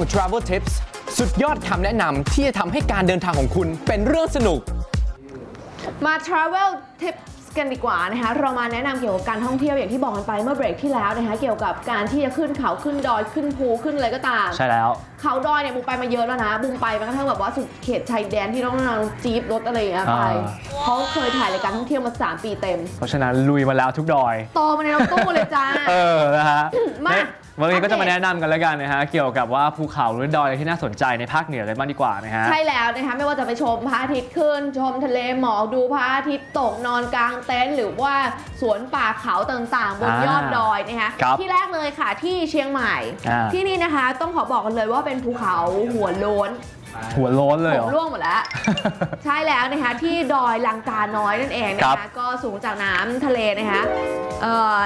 ช่วง Travel Tips สุดยอดคำแนะนำที่จะทำให้การเดินทางของคุณเป็นเรื่องสนุก มา Travel Tips กันดีกว่านะคะเรามาแนะนำเกี่ยวกับการท่องเที่ยวอย่างที่บอกกันไปเมื่อเบรกที่แล้วนะคะเกี่ยวกับการที่จะขึ้นเขาขึ้นดอยขึ้นภูขึ้นอะไรก็ตาม ใช่แล้ว เขาดอยเนี่ยบูมไปมาเยอะแล้วนะบูมไปแม้กระทั่งแบบว่าสุดเขตชายแดนที่ต้องนั่งจี๊ปรถอะไรอย่างเงี้ยไปอ่าเขาเคยถ่ายรายการท่องเที่ยวมา 3 ปีเต็ม เพราะฉะนั้นลุยมาแล้วทุกดอยโตมาในรถตู้เลยจ้าเออนะฮะมาใน วันนี้ก็จะมาอัปเดตแนะนำกันแล้วกันนะฮะเกี่ยวกับว่าภูเขาหรือดอยอะไรที่น่าสนใจในภาคเหนือกันบ้างดีกว่านะฮะ ใช่แล้วนะคะไม่ว่าจะไปชมพระอาทิตย์ขึ้น ชมทะเลหมอกดูพระอาทิตย์ตกนอนกลางเต็นท์หรือว่าสวนป่าเขาต่างๆบนอ่ายอดดอยนะคะครับที่แรกเลยค่ะที่เชียงใหม่ อ่าที่นี่นะคะต้องขอบอกกันเลยว่าเป็นภูเขาหัวโล้น หัวโล้นเลยผเหรมอร่วงหมดแล้ว ใช่แล้วนะคะที่ดอยลังกาน้อยนั่นเองนะครัคะบก็สูงจากน้ำทะเลนะคะเอ่อ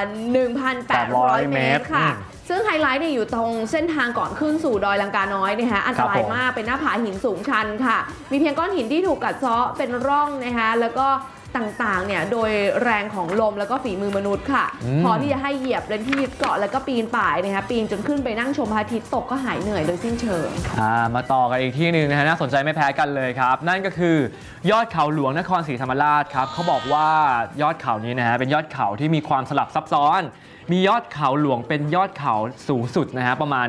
1,800เมตรค่ะ อืมซึ่งไฮไลท์เนี่ยอยู่ตรงเส้นทางก่อนขึ้นสู่ดอยลังกาน้อยนะคะอันตรายผมมากเป็นหน้าผาหินสูงชันค่ะ มีเพียงก้อนหินที่ถูกกัดเซาะเป็นร่องนะคะแล้วก็ ต่างๆเนี่ยโดยแรงของลมแล้วก็ฝีมือมนุษย์ค่ะอืมพอที่จะให้เหยียบเป็นที่ยึดเกาะแล้วก็ปีนป่ายนะคะปีนจนขึ้นไปนั่งชมพระอาทิตย์ตกก็หายเหนื่อยโดยสิ้นเชิงอ่ามาต่อกันอีกที่หนึ่งนะฮะน่าสนใจไม่แพ้กันเลยครับ นั่นก็คือยอดเขาหลวงนครศรีธรรมราชครับเขาบอกว่ายอดเขานี้นะฮะเป็นยอดเขาที่มีความสลับซับซ้อน มียอดเขาหลวงเป็นยอดเขาสูงสุดนะฮะประมาณ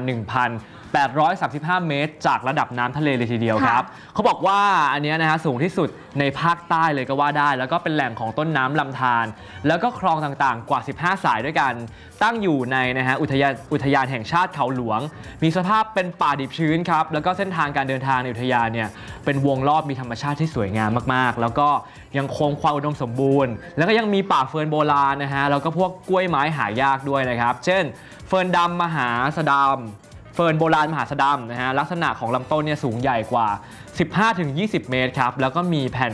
1,835 เมตร จากระดับน้ำทะเลเลยทีเดียวครับ เขาบอกว่าอันเนี้ยนะฮะสูงที่สุดในภาคใต้เลยก็ว่าได้ แล้วก็เป็นแหล่งของต้นน้ำลำธารแล้วก็คลองต่างๆ กว่า 15 สายด้วยกัน ตั้งอยู่ในนะฮะอุทยานอุทยานแห่งชาติเขาหลวง มีสภาพเป็นป่าดิบชื้นครับ แล้วก็เส้นทางการเดินทางในอุทยานเนี่ยเป็นวงรอบมีธรรมชาติที่สวยงามมากๆ แล้วก็ยังคงความอุดมสมบูรณ์ แล้วก็ยังมีป่าเฟิร์นโบราณนะฮะแล้วก็พวกกล้วยไม้หายากด้วยนะครับ เช่น เฟิร์นดำมหาสะดำ เฟิร์นโบราณมหาสะดำนะฮะลักษณะของลำต้นเนี่ยสูงใหญ่กว่า 15-20 เมตรครับ แล้วก็มีแผ่น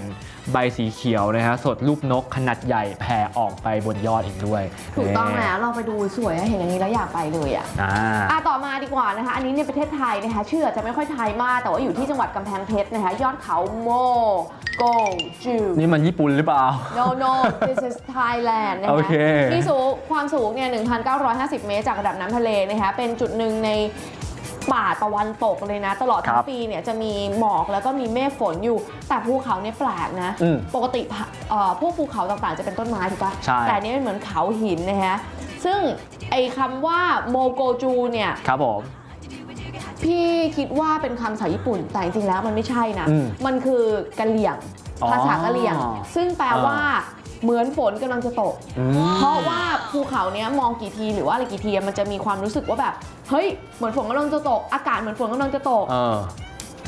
ใบสีเขียวนะฮะสดรูปนกขนาดใหญ่แผ่ออกไปบนยอดอีกด้วยถูกต้องนี่แล้วเราไปดูสวยอะเห็นอย่างนี้แล้วอยากไปเลยอะอ่าอะต่อมาดีกว่านะคะ อันนี้ในประเทศไทยนะคะชื่ออาจจะไม่ค่อยไทยมาก แต่ว่าอยู่ที่จังหวัดกำแพงเพชรนะคะยอดเขาโมโกจูนี่มันญี่ปุ่นหรือเปล่า no no this is Thailand นะคะโอเคมีสูงความสูงเนี่ย 1,950 เมตรจากระดับน้ำทะเลนะคะเป็นจุดหนึ่งใน ป่าตะวันตกเลยนะ ตลอดทั้ครังบปีเนี่ยจะมีหมอกแล้วก็มีเมฆฝนอยู่ แต่ภูเขาเนี่ยแปลกนะ อืมปกติผะเอ่อพวกภูเขาต่างๆจะเป็นต้นไม้ถูกปะใช่แต่อันนี้เป็นเหมือนเขาหินนะคะซึ่งไอ้คำว่าโมโกจูเนี่ย ครับผม พี่คิดว่าเป็นคำภาษาญี่ปุ่น แต่จริงๆแล้วมันไม่ใช่นะ อืมมันคือกะเหลี่ยง อ๋อภาษากะเหลี่ยง ซึ่งแปลว่าเหมือนฝนกำลังจะตก อืมเพราะว่า ภูเขาเนี้ยมองกี่ทีหรือว่าอะไรกี่ทีมันจะมีความรู้สึกว่าแบบ เฮ้ย เหมือนฝนกำลังจะตก อากาศเหมือนฝนกำลังจะตก เออ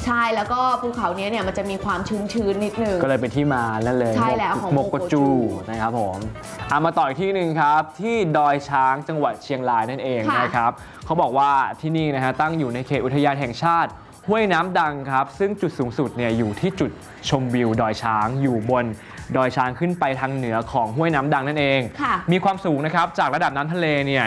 ใช่แล้วก็ภูเขาเนี้ยเนี่ยมันจะมีความชื้นๆนิดนึง ก็เลยเป็นที่มานั่นเลยใช่แล้วของโมโกโมโกจู จูนะครับผมเอามาต่ออีกที่หนึ่งครับ ที่ดอยช้างจังหวัดเชียงรายนั่นเองค่ะนะครับเขาบอกว่าที่นี่นะฮะตั้งอยู่ในเขตอุทยานแห่งชาติห้วยน้ำดังครับ ซึ่งจุดสูงสุดเนี่ยอยู่ที่จุดชมวิวดอยช้างอยู่บน ดอยช้างขึ้นไปทางเหนือของห้วยน้ำดังนั่นเอง ค่ะมีความสูงนะครับจากระดับน้ำทะเลเนี่ย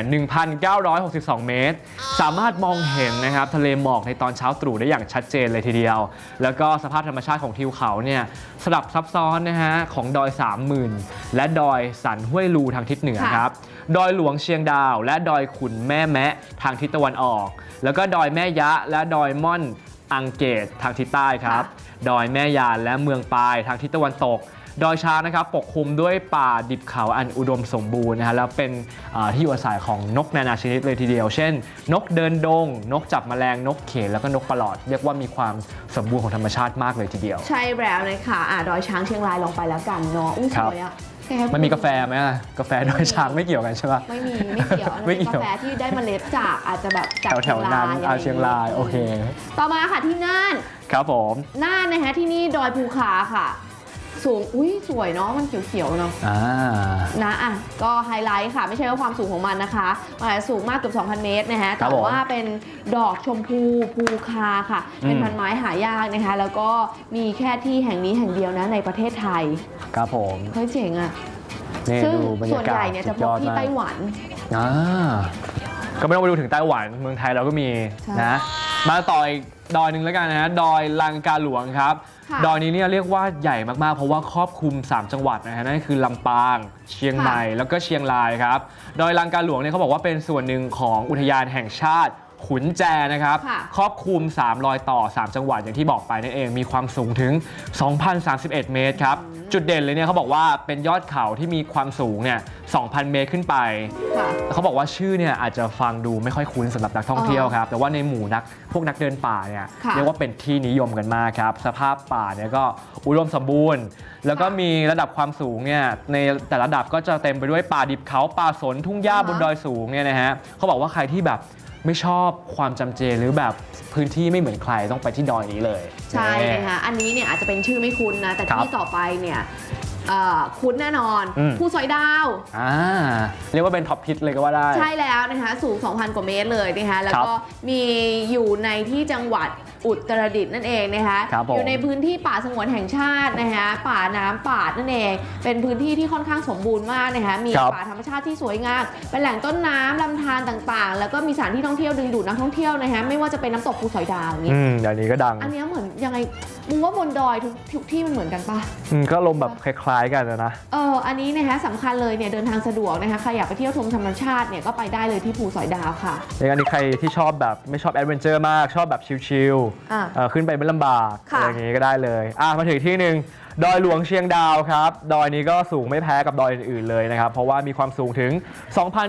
1,962 เมตร สามารถมองเห็นนะครับทะเลหมอกในตอนเช้าตรู่ได้อย่างชัดเจนเลยทีเดียว แล้วก็สภาพธรรมชาติของทิวเขาเนี่ยสลับซับซ้อนนะฮะของดอย 30,000 และดอยสันห้วยลูทางทิศเหนือค่ะ ครับ ดอยหลวงเชียงดาว และดอยขุนแม่แมะทางทิศตะวันออก แล้วก็ดอยแม่ยะและดอยม่อนอังเกตทางทิศใต้ครับ ดอยแม่ยานและเมืองปายทางทิศตะวันตก ดอยช้างนะครับปกคลุมด้วยป่าดิบเขาอันอุดมสมบูรณ์นะฮะแล้วเป็นอ่าที่อยู่อาศัยของนกนานาชนิดเลยทีเดียว เช่น นกเดินดง นกจับแมลงนกเขนแล้วก็นกประหลอด เรียกว่ามีความสมบูรณ์ของธรรมชาติมากเลยทีเดียว ใช่แล้วนะคะอะดอยช้างเชียงรายลองไปแล้วกันเนาะอุ้ยคสรับวยอะแมันมีกาแฟไหมอะกาแฟดอยช้างไม่เกี่ยวกันใช่ปะไม่มีไม่เกี่ยวอันนั้นไม่เป็นเกี่ยวกาแฟที่ได้เมล็ดจากอาจจะแบบจากแถวๆนั้นอาเชียงรายโอเค ต่อมาค่ะที่น่านครับผมน่านนะคะที่นี่ดอยภูคาค่ะ สูง อุ้ยสวยเนาะ มันเขียวๆเนาะ อ่า นะอะก็ไฮไลท์ค่ะ ไม่ใช่ว่าความสูงของมันนะคะมันอาจจะสูงมากเกือบ2,000 เมตรนะคะครัแต่บผมว่าเป็นดอกชมพูภูคาค่ะเป็นอืมพันไม้หายากนะคะ แล้วก็มีแค่ที่แห่งนี้แห่งเดียวนะในประเทศไทย ครับผมเฮ้ยเจ๋งอะ นี่ซึ่งดูบรรส่วยานกาใหศญ่เนี่ยจะพสุบดยอดที่มากไต้หวัน อ่าก็ไม่ต้องไปดูถึงไต้หวันเมืองไทยเราก็มีใช่ นะ มาต่ออีกดอยหนึ่งแล้วกันนะฮะดอยลังกาหลวงครับ ค่ะดอยนี้เนี่ยเรียกว่าใหญ่มากๆ เพราะว่าครอบคลุม 3 จังหวัดนะฮะนั่นคือลำปาง เชียงใหม่ แล้วก็เชียงรายครับดอยลังกาหลวงเนี่ยเขาบอกว่าเป็นส่วนหนึ่งของอุทยานแห่งชาติขุนแจนะครับค่ะ ครอบคลุม3รอยต่อ 3 จังหวัดอย่างที่บอกไปนั่นเองมีความสูงถึง 2,031 เมตรครับ จุดเด่นเลยเนี่ยเขาบอกว่าเป็นยอดเขาที่มีความสูงเนี่ย 2,000 เมตรขึ้นไป ค่ะ เขาบอกว่าชื่อเนี่ยอาจจะฟังดูไม่ค่อยคุ้นสำหรับนักท่องเที่ยวครับ แต่ว่าในหมู่นักพวกนักเดินป่าเนี่ยค่ะเรียกว่าเป็นที่นิยมกันมากครับ สภาพป่าเนี่ยก็อุดมสมบูรณ์ แล้วก็มีระดับความสูงเนี่ยในแต่ละระดับก็จะเต็มไปด้วยป่าดิบเขาป่าสนทุ่งหญ้าอ่าฮะ บนดอยสูงเนี่ยนะฮะเขาบอกว่าใครที่แบบไม่ชอบความจำเจหรือแบบพื้นที่ไม่เหมือนใครต้องไปที่ดอยนี้เลย ใช่นะคะอันนี้เนี่ยอาจจะเป็นชื่อไม่คุ้นนะ แต่ครับที่ต่อไปเนี่ยเอ่อคุ้นแน่นอนอืมภูสอยดาวอ่าเรียกว่าเป็นท็อปฮิตเลยก็ว่าได้ ใช่แล้วนะคะ สูง 2,000 กว่าเมตรเลยนะคะแล้วก็มีอยู่ในที่จังหวัด อุตรดิตถ์นั่นเองนะคะครับผม อยู่ในพื้นที่ป่าสงวนแห่งชาตินะคะป่าน้ำป่าดนั่นเอง เป็นพื้นที่ที่ค่อนข้างสมบูรณ์มากนะคะมีครับป่าธรรมชาติที่สวยงามเป็นแหล่งต้นน้ำลำธารต่างๆ แล้วก็มีสถานที่ท่องเที่ยวดึงดูดนักท่องเที่ยวนะคะไม่ว่าจะเป็นน้ำตกภูสอยดาวอย่างนี้ อืมเดี๋ยวนี้ก็ดัง อันเนี้ยเหมือนยังไง มึงว่าบนดอยทุกทุกที่มันเหมือนกันปะอืมก็ลมแบบคล้ายๆกันนะ เอออันนี้นะคะสำคัญเลยเนี่ยเดินทางสะดวกนะคะใครอยากไปเที่ยวชมธรรมชาติเนี่ยก็ไปได้เลยที่ภูสอยดาวค่ะในอันนี้ใครที่ชอบแบบไม่ชอบแอดเวนเจอร์มาก ชอบแบบชิลอะๆเอ่อขึ้นไปไม่ลำบาก ค่ะ อะไรอย่างงี้ก็ได้เลย อะมาถึงที่หนึ่ง ดอยหลวงเชียงดาวครับ ดอยนี้ก็สูงไม่แพ้กับดอยอื่นๆเลยนะครับ เพราะว่ามีความสูงถึง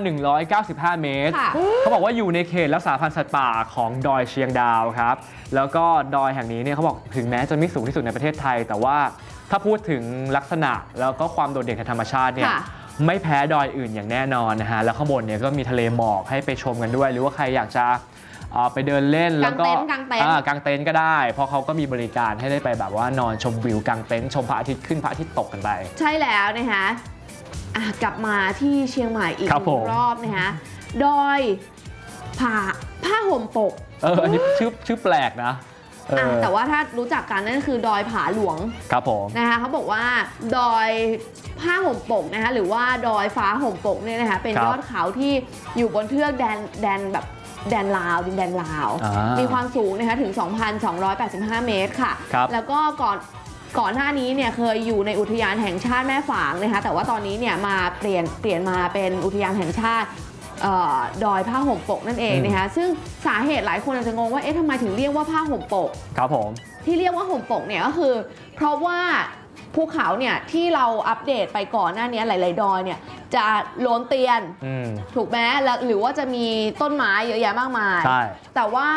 2,195 เมตร ค่ะเขาบอกว่าอยู่ในเขตรักษาพันธุ์สัตว์ป่าของดอยเชียงดาวครับ แล้วก็ดอยแห่งนี้เนี่ยเขาบอกถึงแม้จะไม่สูงที่สุดในประเทศไทย แต่ว่าถ้าพูดถึงลักษณะแล้วก็ความโดดเด่นทางธรรมชาติเนี่ย ค่ะ ไม่แพ้ดอยอื่นอย่างแน่นอนนะฮะ แล้วข้างบนเนี่ยก็มีทะเลหมอกให้ไปชมกันด้วย หรือว่าใครอยากจะเอ่อไปเดินเล่นแล้วก็กางเต็นท์กางเต็นท์ อ่ากางเต็นท์ก็ได้ เพราะเขาก็มีบริการให้ได้ไปแบบว่านอนชมวิวกางเต็นท์ชมพระอาทิตย์ขึ้นพระอาทิตย์ตกกันไป ใช่แล้วนะคะอะกลับมาที่เชียงใหม่อีกครับหนึ่ผงมรอบนะคะดอยผ้าผ้าห่มปกเอออันนี้ชื่อชื่อแปลกนะเอออะแต่ว่าถ้ารู้จักกันนั่นคือดอยผาหลวงครับผม นะคะเขาบอกว่าดอยผ้าห่มปกนะคะหรือว่าดอยฟ้าห่มปกเนี่ยนะคะเป็นครับ ยอดเขาที่อยู่บนเทือกแดนแดนแบบ แดนลาวดินแดนลาว อ่ามีมีความสูงนะคะถึง 2,285 เมตรค่ะ ครับ แล้วก็ก่อนก่อนหน้านี้เนี่ยเคยอยู่ในอุทยานแห่งชาติแม่ฝางนะคะแต่ว่าตอนนี้เนี่ยมาเปลี่ยนเปลี่ยนมาเป็นอุทยานแห่งชาติเออดอยผ้าห่มปกนั่นเองนะคะซึ่งสาเหตุหลายคนอาจจะงงว่าเอ๊ะทำไมถึงเรียกว่าผ้าห่มปก ครับผม ที่เรียกว่าห่มปกเนี่ยก็คือ เพราะว่า ภูเขาเนี่ยที่เราอัปเดตไปก่อนหน้านี้หลาย ๆ ดอยเนี่ยจะโล้นเตียนอืม ถูกไหมแล้วหรือว่าจะมีต้นไม้เยอะแยะมากมาย ใช่แต่ว่า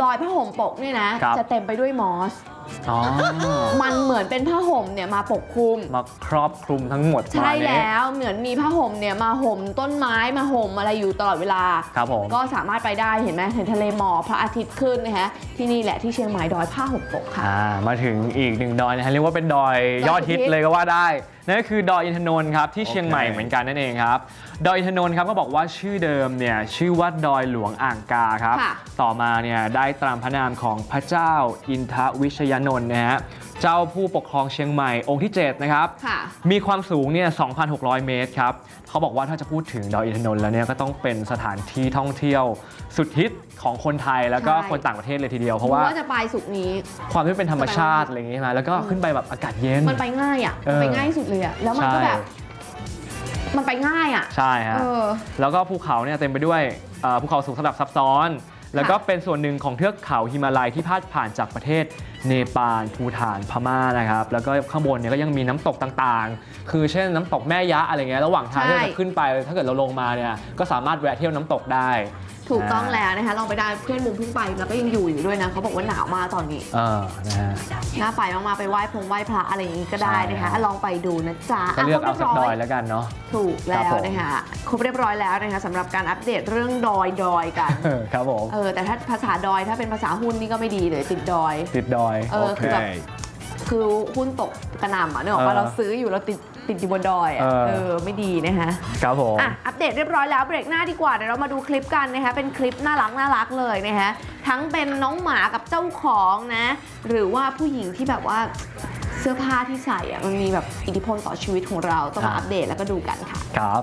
ดอยผ้าห่มปกเนี่ยนะครับ จะเต็มไปด้วยมอส อ๋อ มันเหมือนเป็นผ้าห่มเนี่ยมาปกคลุม มาครอบคลุมทั้งหมดใช่ประมาณนี้แล้วเหมือนมีผ้าห่มเนี่ยมาห่มต้นไม้มาห่มอะไรอยู่ตลอดเวลา ครับผม ก็สามารถไปได้เห็นไหมเห็นทะเลหมอกพระอาทิตย์ขึ้นนะคะที่นี่แหละที่เชียงใหม่ดอยผ้าห่มปกค่ะ อ่ามาถึงอีกหนึ่งดอยนะฮะเรียกว่าเป็นดอยยอดฮิตเลยก็ว่าได้ นั่นก็คือดอยอินทนนท์ครับที่เชียงใหม่โอเคเหมือนกันนั่นเองครับ ดอยอินทนนท์ครับก็บอกว่าชื่อเดิมเนี่ยชื่อว่าดอยหลวงอ่างกาครับ ค่ะ ต่อมาเนี่ยได้ตามพระนามของพระเจ้าอินทวิชยานนท์นะฮะ เจ้าผู้ปกครองเชียงใหม่องค์ที่ 7 นะครับ ค่ะ มีความสูงเนี่ย 2,600 เมตรครับ เขาบอกว่าถ้าจะพูดถึงดอยอินทนนท์แล้วเนี่ยก็ต้องเป็นสถานที่ท่องเที่ยวสุดฮิตของคนไทยแล้วก็ใช่ คนต่างประเทศเลยทีเดียว เพราะว่าว่าจะไปสุกร์นี้ ความที่เป็นธรรมชาติอะไรอย่างงี้ใช่ไหมแล้วก็ขึ้นไปแบบอากาศเย็น มันไปง่ายอะเออ มันไปง่ายสุดเลยอะแล้วมันก็ใช่แบบ มันไปง่ายอะ ใช่ฮะ เออ แล้วก็ภูเขาเนี่ยเต็มไปด้วยเอ่อภูเขาสูงสลับซับซ้อน แล้วก็เป็นส่วนหนึ่งของเทือกเขาฮิมาลัยที่พาดผ่านจากประเทศ เนปาลภูฐานพม่านะครับ แล้วก็ข้างบนเนี่ยก็ยังมีน้ำตกต่างๆ คือเช่นน้ำตกแม่ยะอะไรเงี้ยระหว่างทางที่เราจะขึ้นไปถ้าเกิดเราลงมาเนี่ยก็สามารถแวะเที่ยวน้ำตกได้ ถูกต้องแล้วนะคะลองไปได้เพื่อนบุมเพิ่งไปแล้วก็ยังอยู่อยู่ด้วยนะเขาบอกว่าหนาวมากตอนนี้เออนะฮะน่าไปมากๆไปไหว้พงไหว้พระอะไรอย่างนี้ก็ได้ใช่นะคะฮะลองไปดูนะจ๊ะก็เลือกเอาะสักครบดรีอยบร้แล้วกันเนาะถูกครัแล้บวผมนะคะครบเรียบร้อยแล้วนะคะสำหรับการอัปเดตเรื่องดอยดอยกันครับผมเออแต่ถ้าภาษาดอยถ้าเป็นภาษาหุ้นนี่ก็ไม่ดีเลยติดดอย ติดดอยเออคือแบบคือหุ้นตกกระหน่ำอะนึกออกว่าเออเราซื้ออยู่เราติด ติดอยู่บนดอยอะเออ เออไม่ดีนะคะครับผม อะอัปเดตเรียบร้อยแล้วเบรกหน้าดีกว่าเดี๋ยวเรามาดูคลิปกันนะคะเป็นคลิปน่ารักน่ารักเลยนะคะทั้งเป็นน้องหมากับเจ้าของนะ หรือว่าผู้หญิงที่แบบว่าเสื้อผ้าที่ใส่อะมันมีแบบอิทธิพลต่อชีวิตของเราต้องมาอะอัปเดตแล้วก็ดูกันค่ะ ครับ